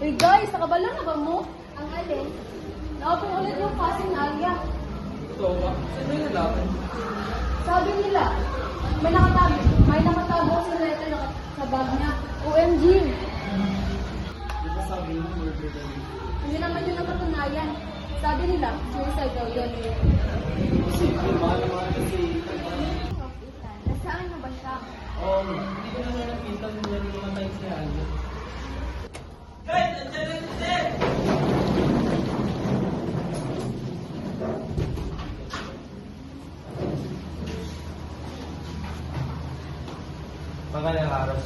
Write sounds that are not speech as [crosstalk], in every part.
Hey guys, nakabala na ba mo? Ang alin? Nakapin ulit yung passing Alia. Ito ba? Sino yung nalaman? Sabi nila, may nakatago, may nakatago sa letter na sa bag niya. OMG! Di ba sabi mo, murder daw yun? Hindi naman yun napatunayan. Sabi nila, suicide daw yun. Sige, mahal naman kasi. Nasaan na ba siya? Um, hindi ko na nga nakita nung yan yung mga times niya. ano? Magandang araw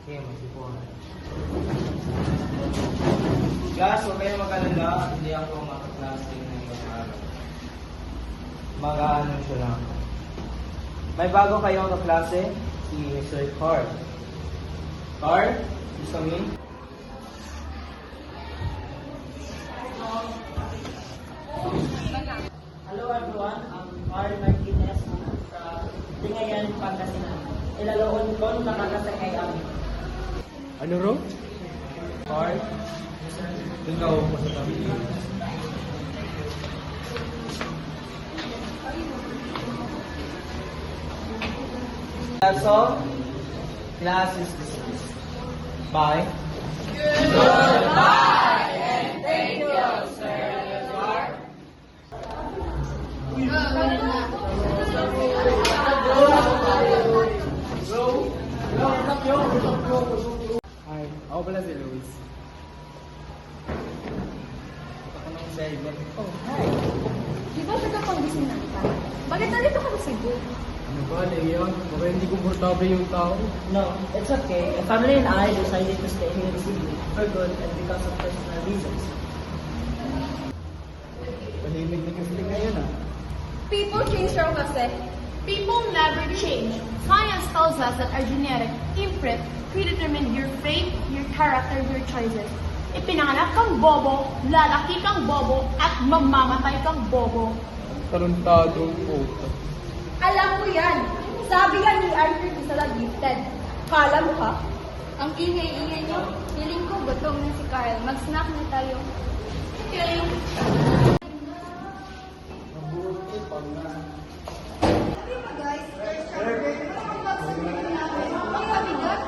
Okay, magsipuan. Guys, huwag kayong mag-alala. Hindi ako makaklase ngayong araw. Mag-anunsyo lang ako. May bago kayong kaklase, si Mr. Carl. Carl, gusto mo? Hello everyone, I'm Carl Martinez from Tingayan, Pangasinan. Ilaloon ko ng nakakasakay amin. Ano ro? Carl, ikaw mo sa tabi. That's all. Class is dismissed. Bye. Hi, ako pala si Luis. Ako sa iba. Oh, hi. Di ba taga Pangasinan ka? Bakit nandito ka sa Cebu? Ano ba, Leon? Baka hindi komportable yung tao. No, it's okay. My family and I decided to stay here in Cebu for good and because of personal reasons. Tahimik na kasi ngayon ah. People change raw kasi. People never change. Science tells us that our genetic imprint predetermine your fate, your character, your choices. Ipinanganak kang bobo, lalaki kang bobo, at mamamatay kang bobo. Taruntado po. Alam ko yan. Sabi yan ni Arthur Isala Gifted. Kala mo ha? Ang ingay-ingay niyo. Feeling ko gutom na si Carl. Mag-snack na tayo. Okay. Ang mabigat.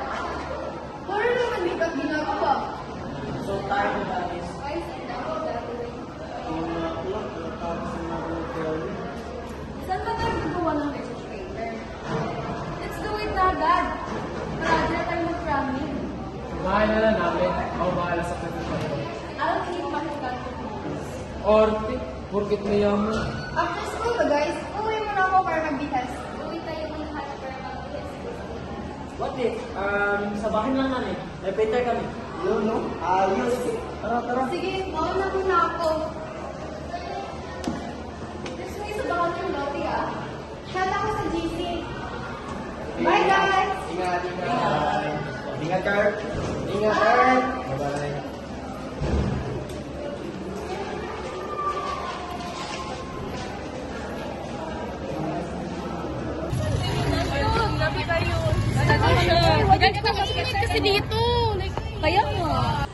Puro naman bigat ginagawa. So tired about this. Saan ba tayo gagawa ng research paper? Let's do it na agad. Marami na tayo mag-cramming. Bahay na lang namin. Ako bahala sa presentation. Alam ko yung matigat ko. Orte, porkit mayaman. After school ba guys? Uwi mo na ako para magbihas. Uwi tayo ng lahat para mag-yes. What if, um, sa bahay lang namin, may printer kami. Yun, no? Ayos. Tara, tara. Sige, mauna muna ako. Huwag ka makinig kasi dito. Like, Kaya nga.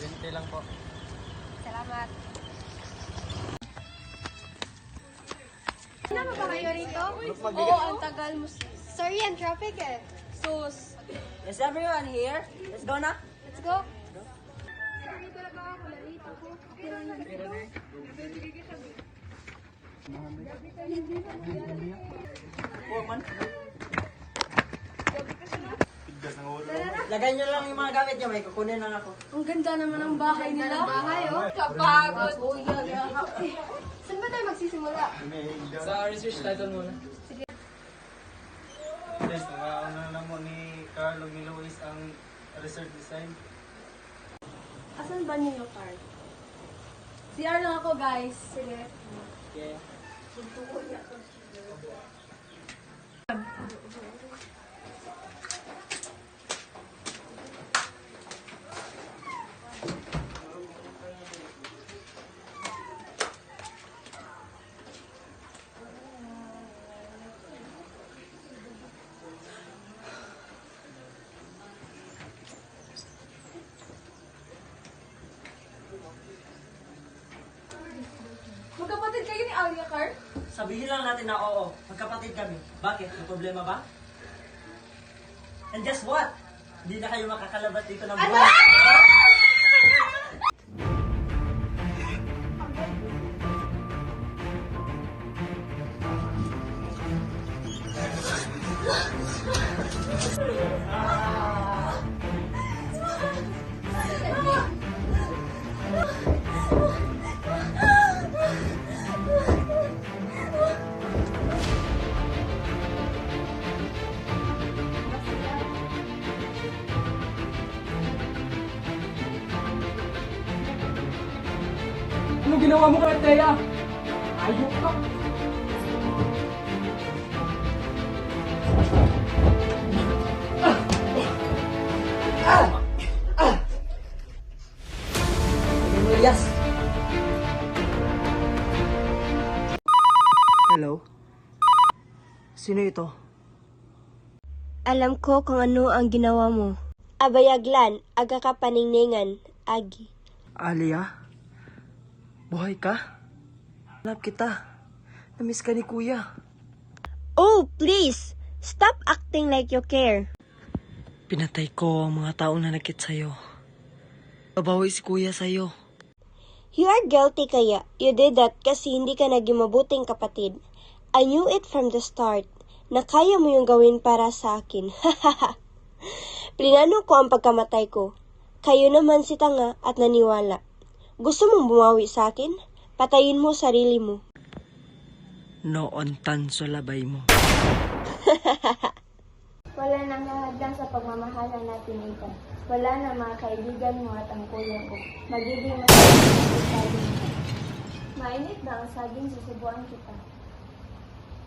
Binte lang po. Salamat. Ano ba kayo rito? Oo, ang tagal mo. Sorry, ang traffic eh. Sus. Is everyone here? Let's go na. Let's go. Sorry talaga ako. Narito ko. Okay lang yan. Woman. Lagay nyo lang yung mga gamit nyo, may kukunin lang ako. Ang ganda naman ng bahay nila. Bahay, oh. Kapagod. Oh, yeah, yeah. Saan ba tayo magsisimula? Sa research title muna. Yes, nakauna na mo ni Carlo ni Luis ang research design. Asan ba ninyo, Carl? CR lang ako, guys. Sige. Okay. Alia Car? Sabihin lang natin na oo, magkapatid kami. Bakit? May problema ba? And guess what? Hindi na kayo makakalabat dito ng buhay. Anong ginawa mo kay Thea? Ayok ka! Yes! Hello? Sino ito? Alam ko kung ano ang ginawa mo. Abayaglan, aga ka paningningan, agi. Alia? Buhay ka? Hanap kita. Namiss ka ni kuya. Oh, please! Stop acting like you care. Pinatay ko ang mga taong nanakit sa'yo. Babawi si kuya sa'yo. You are guilty kaya. You did that kasi hindi ka naging mabuting kapatid. I knew it from the start na kaya mo yung gawin para sa akin. [laughs] Plinano ko ang pagkamatay ko. Kayo naman si tanga at naniwala. Gusto mong bumawi sa akin? Patayin mo sarili mo. Noon tan labay mo. [laughs] Wala nang hahadlang sa pagmamahalan natin, Ethan. Wala na mga kaibigan mo at ang kuya ko. Magiging masaya ang saging mo. Mainit ba ang saging susubuan kita?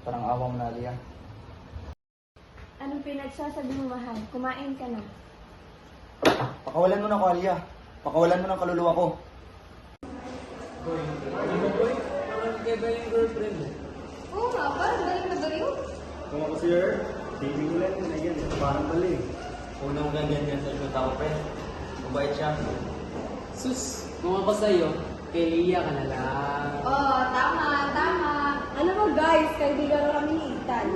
Parang awa mo na, Alia. Anong pinagsasabi mo, mahal? Kumain ka na. Pakawalan mo na ako, Alia. Pakawalan mo ng kaluluwa ko. Oo nga, parang galing na galing. Kung ako sir, baby ko lang na yan. Parang mali. Unang ganyan yan sa shoot ako, friend. Mabait siya. Sus, kung ako sa'yo, kay Lia ka na lang. Oo, tama, tama. Alam mo guys, kaibigan ko kami ni Ethan.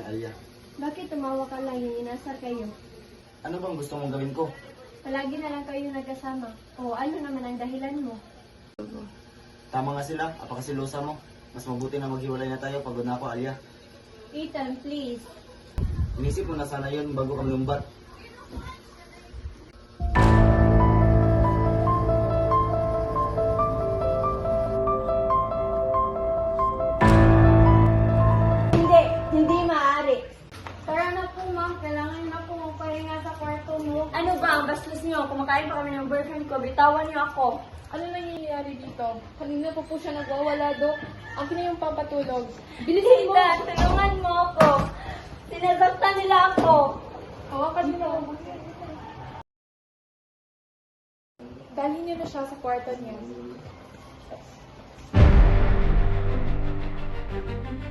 Pag-aawayan, Alia. Bakit tumawa ka lang yung inasar kayo? Ano bang gusto mong gawin ko? Palagi na lang kayo nagkasama. O ano naman ang dahilan mo? Tama nga sila, apakasilosa mo. Mas mabuti na maghiwalay na tayo, pagod na ako, Alia. Ethan, please. Inisip mo na sana yun bago kami lumbat. Ano ba ang bastos niyo? Kumakain pa kami ng boyfriend ko. Bitawan niyo ako. Ano nangyayari dito? Kanina pa po siya nagwawala, Dok. Akin na yung pampatulog. Bilisan mo! Tita, tulungan mo ako. Sinasaktan nila ako. Hawakan mo na ako. Dalhin niyo na siya sa kwarto niya. Thank you.